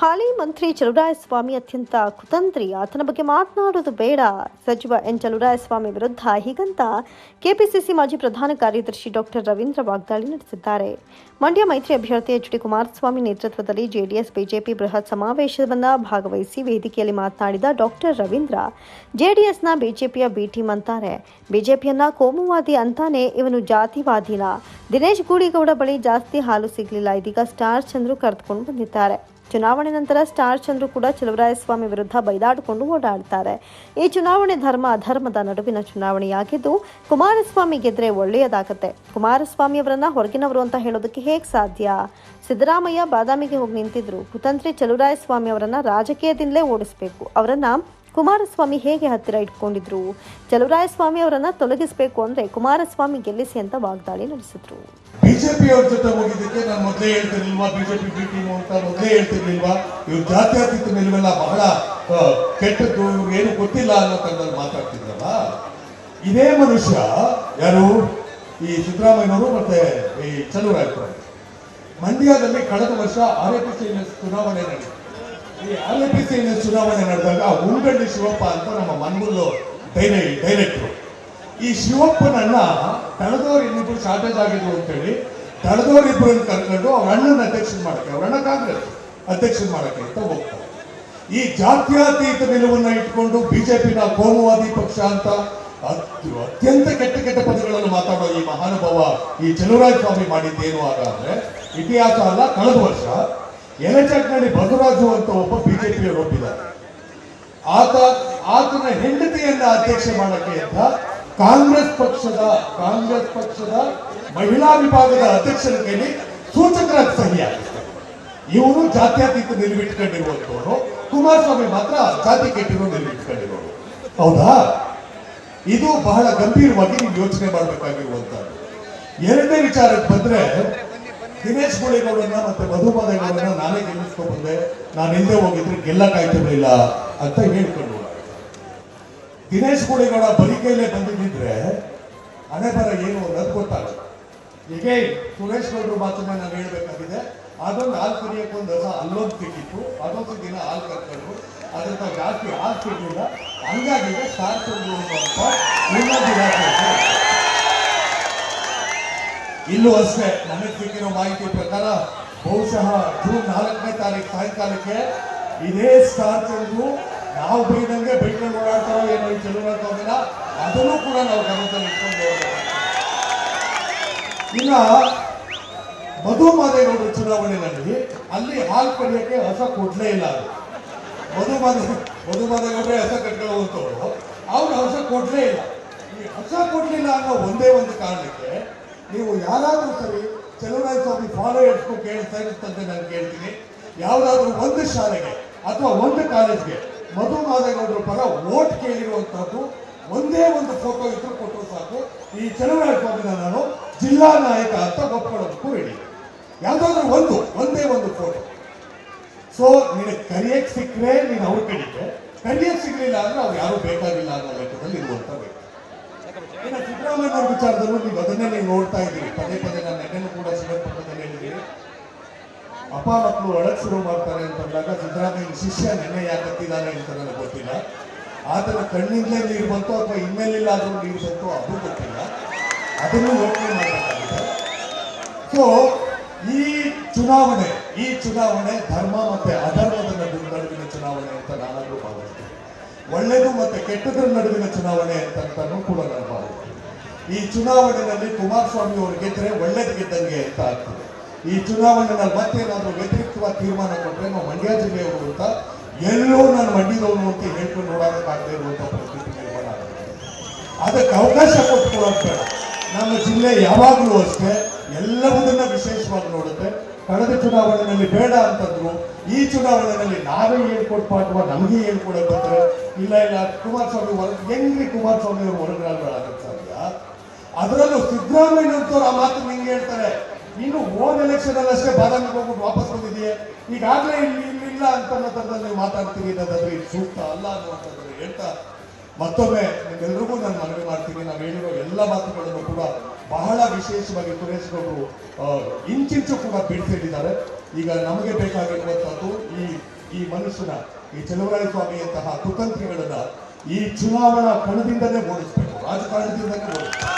ಹಾಲಿ ಮಂತ್ರಿ ಚಲುರಾಯಸ್ವಾಮಿ ಅತ್ಯಂತ ಕುತಂತ್ರಿ ಆತನ ಬಗ್ಗೆ ಮಾತನಾಡುವುದು ಬೇಡ. ಸಚಿವ ಎನ್ ಚಲುರಾಯಸ್ವಾಮಿ ವಿರುದ್ಧ ಹೀಗಂತ ಕೆಪಿಸಿಸಿ ಮಾಜಿ ಪ್ರಧಾನ ಕಾರ್ಯದರ್ಶಿ ಡಾಕ್ಟರ್ ರವೀಂದ್ರ ವಾಗ್ದಾಳಿ ನಡೆಸಿದ್ದಾರೆ. ಮಂಡ್ಯ ಮೈತ್ರಿ ಅಭ್ಯರ್ಥಿ ಎಚ್ ಡಿ ಕುಮಾರಸ್ವಾಮಿ ನೇತೃತ್ವದಲ್ಲಿ ಜೆಡಿಎಸ್, ಬಿಜೆಪಿ ಬೃಹತ್ ಸಮಾವೇಶವನ್ನು ಭಾಗವಹಿಸಿ ವೇದಿಕೆಯಲ್ಲಿ ಮಾತನಾಡಿದ ಡಾಕ್ಟರ್ ರವೀಂದ್ರ, ಜೆಡಿಎಸ್ನ ಬಿಜೆಪಿಯ ಬಿ ಟೀಮ್ ಅಂತಾರೆ. ಬಿಜೆಪಿಯನ್ನ ಕೋಮುವಾದಿ ಅಂತಾನೆ ಇವನು ಜಾತಿವಾದಿನ. ದಿನೇಶ್ ಗೂಡಿಗೌಡ ಬಳಿ ಜಾಸ್ತಿ ಹಾಲು ಸಿಗಲಿಲ್ಲ. ಇದೀಗ ಸ್ಟಾರ್ ಚಂದ್ರು ಕರೆದುಕೊಂಡು ಬಂದಿದ್ದಾರೆ. ಚುನಾವಣೆ ನಂತರ ಸ್ಟಾರ್ ಚಂದ್ರು ಕೂಡ ಚಲುವರಾಯಸ್ವಾಮಿ ವಿರುದ್ಧ ಬೈದಾಡಿಕೊಂಡು ಓಡಾಡ್ತಾರೆ. ಈ ಚುನಾವಣೆ ಧರ್ಮ ಅಧರ್ಮದ ನಡುವಿನ ಚುನಾವಣೆಯಾಗಿದ್ದು ಕುಮಾರಸ್ವಾಮಿ ಗೆದ್ರೆ ಒಳ್ಳೆಯದಾಗುತ್ತೆ. ಕುಮಾರಸ್ವಾಮಿ ಅವರನ್ನ ಹೊರಗಿನವರು ಅಂತ ಹೇಳೋದಕ್ಕೆ ಹೇಗೆ ಸಾಧ್ಯ? ಸಿದ್ದರಾಮಯ್ಯ ಬಾದಾಮಿಗೆ ಹೋಗಿ ನಿಂತಿದ್ರು. ಕುತಂತ್ರಿ ಚಲುವರಾಯಸ್ವಾಮಿ ಅವರನ್ನ ರಾಜಕೀಯದಿಂದಲೇ ಓಡಿಸಬೇಕು. ಅವರನ್ನ ಕುಮಾರಸ್ವಾಮಿ ಹೇಗೆ ಹತ್ತಿರ ಇಟ್ಕೊಂಡಿದ್ರು? ಚಲುವರಾಯಸ್ವಾಮಿ ಅವರನ್ನ ತೊಲಗಿಸಬೇಕು ಅಂದ್ರೆ ಕುಮಾರಸ್ವಾಮಿ ಗೆಲ್ಲಿಸಿ ಅಂತ ವಾಗ್ದಾಳಿ ನಡೆಸಿದ್ರು. ಬಿಜೆಪಿ ಅವ್ರ ಜೊತೆ ಹೋಗಿದ್ದಕ್ಕೆ ನಾನು ಮೊದಲೇ ಹೇಳ್ತಿರ್ಲಿಲ್ವಾ? ಬಿಜೆಪಿ ಬಿ ಟೀಮು ಅಂತ ಮೊದಲೇ ಹೇಳ್ತಿರ್ಲಿಲ್ವಾ? ಇವ್ರು ಜಾತ್ಯತೀತ ನಿಲುವೆಲ್ಲ ಬಹಳ ಕೆಟ್ಟದ್ದು ಏನು ಗೊತ್ತಿಲ್ಲ ಅನ್ನೋ ತರದಲ್ಲಿ ಮಾತಾಡ್ತಿದ್ರಲ್ಲ? ಇದೇ ಮನುಷ್ಯ ಯಾರು? ಈ ಸಿದ್ದರಾಮಯ್ಯನವರು ಮತ್ತೆ ಈ ಚಲುವರಾಯಸ್ವಾಮಿ ಮಂಡ್ಯದಲ್ಲಿ ಕಳೆದ ವರ್ಷ ಆರ್ ಎ ಚುನಾವಣೆ ನಡೆಯಿತು ಈ ಆರ್ ಎ ಪಿ ಸಿ ಚುನಾವಣೆ ನಡೆದಾಗ ಉಂಗಡ್ಡಿ ಶಿವಪ್ಪ ಅಂತ ನಮ್ಮ ಮನ್ಮೂಲು ಡೈರೆ ಡೈರೆಕ್ಟ್ರು. ಈ ಶಿವಪ್ಪನನ್ನ ತಳದವ್ರು ಇನ್ನಿಬ್ರು ಶಾರ್ಟೇಜ್ ಆಗಿದ್ರು ಅಂತೇಳಿ ತಳದೋರಿ ಇಬ್ಬರನ್ನು ಕರ್ಕೊಂಡು ಅವ್ರ ಅಣ್ಣನ ಅಧ್ಯಕ್ಷ ಮಾಡಕ್ಕೆ ಅವ್ರ ಅಣ್ಣ ಕಾಂಗ್ರೆಸ್ ಅಧ್ಯಕ್ಷ ಮಾಡಕ್ಕೆ ಅಂತ ಹೋಗ್ತಾರೆ. ಈ ಜಾತ್ಯಾತೀತ ನಿಲುವನ್ನ ಇಟ್ಕೊಂಡು ಬಿಜೆಪಿನ ಕೋಮುವಾದಿ ಪಕ್ಷ ಅಂತ ಅತ್- ಅತ್ಯಂತ ಕೆಟ್ಟ ಕೆಟ್ಟ ಪದಗಳನ್ನು ಮಾತಾಡೋ ಈ ಮಹಾನುಭಾವ ಈ ಚಲುವರಾಯ ಸ್ವಾಮಿ ಮಾಡಿದ್ದೇನು ಆದರೆ ಇತಿಹಾಸ ಅಲ್ಲ, ಕಳೆದ ವರ್ಷ ಎಲೆಚಟ್ನಳ್ಳಿ ಬಸವರಾಜು ಅಂತ ಒಬ್ಬ ಬಿಜೆಪಿಯವರು ಒಪ್ಪಿದ್ದಾರೆ ಆತ, ಆತನ ಹೆಂಡತಿಯನ್ನ ಅಧ್ಯಕ್ಷ ಮಾಡಕ್ಕೆ ಅಂತ ಕಾಂಗ್ರೆಸ್ ಪಕ್ಷದ ಕಾಂಗ್ರೆಸ್ ಪಕ್ಷದ ಮಹಿಳಾ ವಿಭಾಗದ ಅಧ್ಯಕ್ಷರ ಕೈಲಿ ಸೂಚಕರ ಸಹಿ ಇವರು ಇವನು ಜಾತ್ಯತೀತ ನಿಲುವಿಟ್ಕೊಂಡಿರುವಂತವರು, ಕುಮಾರಸ್ವಾಮಿ ಮಾತ್ರ ಜಾತಿ ಕೆಟ್ಟಿರೋ ನಿಲುವಿಟ್ಕೊಂಡಿರೋರು. ಹೌದಾ? ಇದು ಬಹಳ ಗಂಭೀರವಾಗಿ ನೀವು ಯೋಚನೆ ಮಾಡಬೇಕಾಗಿರುವಂತದ್ದು ಎರಡನೇ ವಿಚಾರಕ್ಕೆ ಬಂದ್ರೆ ದಿನೇಶ್ ಗುಳಿಗೌಡನ್ನ ಮತ್ತೆ ಮಧುಮಾದೇಗೌಡನ್ನ ನಾನೇ ಗೆಲ್ಲಿಸ್ಕೊಂಡು ಬಂದೆ. ನಾನು ಹಿಂದೆ ಹೋಗಿದ್ರೆ ಗೆಲ್ಲಕ್ಕಾಯ್ತಿರ್ಲಿಲ್ಲ ಅಂತ ಹೇಳ್ಕೊಂಡು ದಿನೇಶ್ ಗುಳಿಗೌಡ ಬರೀ ಕೈಲೇ ಬಂದಿದ್ದಿದ್ರೆ ಬರ ಏನು ಅನ್ನೋದು ಗೊತ್ತಾಗುತ್ತೆ ಹೀಗೆ ಸುರೇಶ್ ಗೌಡರು ಮಾತನ್ನ ನಾನು ಹೇಳ್ಬೇಕಾಗಿದೆ. ಅದೊಂದು ಹಾಲು ಕುಡಿಯಕ್ಕೆ ಒಂದು ಹೊಸ ಅಲ್ಲೊಂದು ಸಿಕ್ಕಿತ್ತು. ಅದೊಂದು ದಿನ ಹಾಲು ಕರ್ಕೊಂಡು ಅದ್ರ ಜಾಸ್ತಿ ಹಾಲು ಸಿಗಲಿಲ್ಲ ಹಂಗಾಗಿ ಸ್ಟಾರ್ ಇನ್ನೊಂದು. ಇಲ್ಲೂ ಅಷ್ಟೇ. ನನಗೆ ಸಿಕ್ಕಿರೋ ಮಾಹಿತಿ ಪ್ರಕಾರ ಬಹುಶಃ ಜೂನ್ ನಾಲ್ಕನೇ ತಾರೀಕು ಸಾಯಂಕಾಲಕ್ಕೆ ಇದೇ ಸ್ಟಾರ್ ನಾವು ಬೈದಂಗೆ ಬೈಕೊಂಡು ಓಡಾಡ್ತಾರೋ ಏನೋ ಈ ಚಲುವಳಿಲ್ಲ ಅದನ್ನು ಕೂಡ ನಾವು ಗಮನದಲ್ಲಿ ಇಟ್ಕೊಂಡು. ಇನ್ನ ಮಧು ಮಾದೇಗೌಡರ ಚುನಾವಣೆಯಲ್ಲಿ ಅಲ್ಲಿ ಹಾಲು ಪಡೆಯಕ್ಕೆ ಹೊಸ ಕೊಡ್ಲೇ ಇಲ್ಲ ಅದು. ಮಧು ಮಾದೇ, ಮಧು ಮಾದೇಗೌಡ್ರೆ ಹೊಸ ಕಟ್ಕೊಳ್ಳುವಂಥವ್ರು ಅವ್ರು ಹೊಸ ಕೊಡ್ಲೇ ಇಲ್ಲ. ಈ ಹೊಸ ಕೊಡ್ಲಿಲ್ಲ ಅನ್ನೋ ಒಂದೇ ಒಂದು ಕಾರಣಕ್ಕೆ ನೀವು ಯಾರಾದರೂ ಸರಿ ಚಲುವರಾಯ ಸ್ವಾಮಿ ಫಾಲೋಯರ್ಸ್ಗೂ ಕೇಳ್ತಾ ಇರುತ್ತಂತೆ ನಾನು ಕೇಳ್ತೀನಿ. ಯಾವುದಾದ್ರೂ ಒಂದು ಶಾಲೆಗೆ ಅಥವಾ ಒಂದು ಕಾಲೇಜ್ಗೆ ಮಧು ಮಾದೇಗೌಡರ ಪರ ಓಟ್ ಕೇಳಿರುವಂತಹದ್ದು ಒಂದೇ ಒಂದು ಫೋಟೋ ಇದ್ರು ಕೊಟ್ಟರು ಸಾಕು. ಈ ಚಲುವರಾಯ ಸ್ವಾಮಿನ ನಾನು ಜಿಲ್ಲಾ ನಾಯಕ ಅಂತ ಒಪ್ಕೊಳ್ಳೋದಕ್ಕೂ ರೆಡಿ ಯಾವುದಾದ್ರೂ ಒಂದು, ಒಂದೇ ಒಂದು ಫೋಟೋ ಸೊ ನಿನಗೆ ಕರಿಯಕ್ಕೆ ಸಿಕ್ಕರೆ ನೀನು ಅವ್ರು ಕಡೆಗೆ ಕರಿಯಕ್ಕೆ ಸಿಗಲಿಲ್ಲ ಅಂದ್ರೆ ಅವ್ರು ಯಾರು ಬೇಕಾಗಿಲ್ಲ ಅನ್ನೋ ಲೆಕ್ಕದಲ್ಲಿ ಇರುವಂತ ವ್ಯಕ್ತಿ ಇನ್ನು ಸಿದ್ದರಾಮಯ್ಯ ಅವ್ರ ವಿಚಾರದಲ್ಲೂ ನೀವು ಅದನ್ನೇ ನೀವು ನೋಡ್ತಾ ಇದ್ದೀರಿ. ಪದೇ ಪದೇ ನಾನು ನೆನ್ನೆನೂ ಕೂಡ ಶ್ರೀರಂಗಪಟ್ಟಣದಲ್ಲಿ ಹೇಳಿದ್ದೀನಿ ಅಪ್ಪ ಮಕ್ಕಳು ಒಳಗ್ ಶುರು ಮಾಡ್ತಾರೆ ಅಂತ ಅಂದಾಗ ಸಿದ್ದರಾಮಯ್ಯ ಶಿಷ್ಯ ನೆನ್ನೆ ಯಾಕತ್ತಿದ್ದಾನೆ ಅಂತ ನನಗೆ ಗೊತ್ತಿಲ್ಲ. ಆತನ ಕಣ್ಣಿಂದಲೇ ನೀರು ಬಂತು ಅಥವಾ ಇನ್ಮೇಲಿಲ್ಲಾದ್ರೂ ನೀರು ಬಂತು ಅದು ಗೊತ್ತಿಲ್ಲ. ಅದನ್ನು ಯೋಚನೆ ಮಾಡಬೇಕಾಗಿದೆ ಸೊ ಈ ಚುನಾವಣೆ ಈ ಚುನಾವಣೆ ಧರ್ಮ ಮತ್ತೆ ಅಧರ್ಮದ ಒಳ್ಳೆಯದು ಮತ್ತು ಕೆಟ್ಟದ್ರ ನಡುವಿನ ಚುನಾವಣೆ ಅಂತಂತಾನು ಕೂಡ ನಾನು ಭಾವಿಸ್ತೀನಿ. ಈ ಚುನಾವಣೆಯಲ್ಲಿ ಕುಮಾರಸ್ವಾಮಿ ಅವರು ಗೆದ್ದರೆ ಒಳ್ಳೇದು ಗೆದ್ದಂಗೆ ಅಂತ ಆಗ್ತದೆ. ಈ ಚುನಾವಣೆಯಲ್ಲಿ ಮತ್ತೇನಾದರೂ ವ್ಯತಿರಿಕ್ತವಾದ ತೀರ್ಮಾನ ಕೊಟ್ಟರೆ ನಾವು ಮಂಡ್ಯ ಜಿಲ್ಲೆಯವರು ಅಂತ ಎಲ್ಲೋ ನಾನು ಮಂಡ್ಯದವನು ಅಂತ ಹೇಳ್ಕೊಂಡು ನೋಡೋಕ್ಕಾಗದೇ ಇರುವಂಥ ಪರಿಸ್ಥಿತಿ ನಿರ್ಮಾಣ ಆಗುತ್ತೆ. ಅದಕ್ಕೆ ಅವಕಾಶ ಕೊಟ್ಕೊಳ್ಳೋದು ಬೇಡ. ನಮ್ಮ ಜಿಲ್ಲೆ ಯಾವಾಗಲೂ ಅಷ್ಟೇ ಎಲ್ಲವುದನ್ನು ವಿಶೇಷವಾಗಿ ನೋಡುತ್ತೆ. ಕಳೆದ ಚುನಾವಣೆಯಲ್ಲಿ ಬೇಡ ಅಂತಂದ್ರು, ಈ ಚುನಾವಣೆಯಲ್ಲಿ ನಾವೇ ಹೇಳ್ಕೊಡ್ಪ ಅಥವಾ ನಮಗೆ ಹೇಳ್ಕೊಡಕ್ ಬರ್ತಾರೆ ಇಲ್ಲ ಇಲ್ಲ, ಕುಮಾರಸ್ವಾಮಿ ಹೊರ, ಹೆಂಗ್ರಿ ಕುಮಾರಸ್ವಾಮಿ ಅವರು ಹೊರಗಡೆ ಸಾಧ್ಯ? ಅದರಲ್ಲೂ ಸಿದ್ದರಾಮಯ್ಯನಂತವ್ರು ಆ ಮಾತು ನಿಂಗೆ ಹೇಳ್ತಾರೆ. ಇನ್ನು ಓನ್ ಎಲೆಕ್ಷನ್ ಅಲ್ಲಿ ಅಷ್ಟೇ ಬಾದಾಮಿಗೆ ಹೋಗ್ಬಿಟ್ಟು ವಾಪಸ್ ಬಂದಿದೆಯೇ ಈಗಾಗಲೇ ಇಲ್ಲಿ ಇಲ್ಲಿ ಅಂತ ನೀವು ಮಾತಾಡ್ತೀವಿ ಅನ್ನೋದಾದ್ರೆ ಇದು ಸೂಕ್ತ ಅಲ್ಲ ಅನ್ನುವಂಥದ್ದು ಹೇಳ್ತಾ ಮತ್ತೊಮ್ಮೆ ನಿಮ್ಮೆಲ್ರಿಗೂ ನಾನು ಮನವಿ ಮಾಡ್ತೀನಿ. ನಾವು ಹೇಳಿರೋ ಎಲ್ಲ ಮಾತುಗಳನ್ನು ಕೂಡ ಬಹಳ ವಿಶೇಷವಾಗಿ ಪೂರೈಸಿಕೊಂಡು ಇಂಚಿಂಚು ಕೂಡ ಬಿಡಿಸಿದ್ದಾರೆ ಈಗ ನಮಗೆ ಬೇಕಾಗಿರುವಂತಹದ್ದು ಈ ಈ ಮನುಷ್ಯನ ಈ ಚಲುವರಾಯ ಸ್ವಾಮಿಯಂತಹ ಕುತಂತ್ರಿಗಳನ್ನ ಈ ಚುನಾವಣಾ ಕಣದಿಂದಲೇ ಓಡಿಸ್ಬೇಕು, ರಾಜಕಾರಣದಿಂದಲೇ ಓಡಿಸ್ಬೇಕು.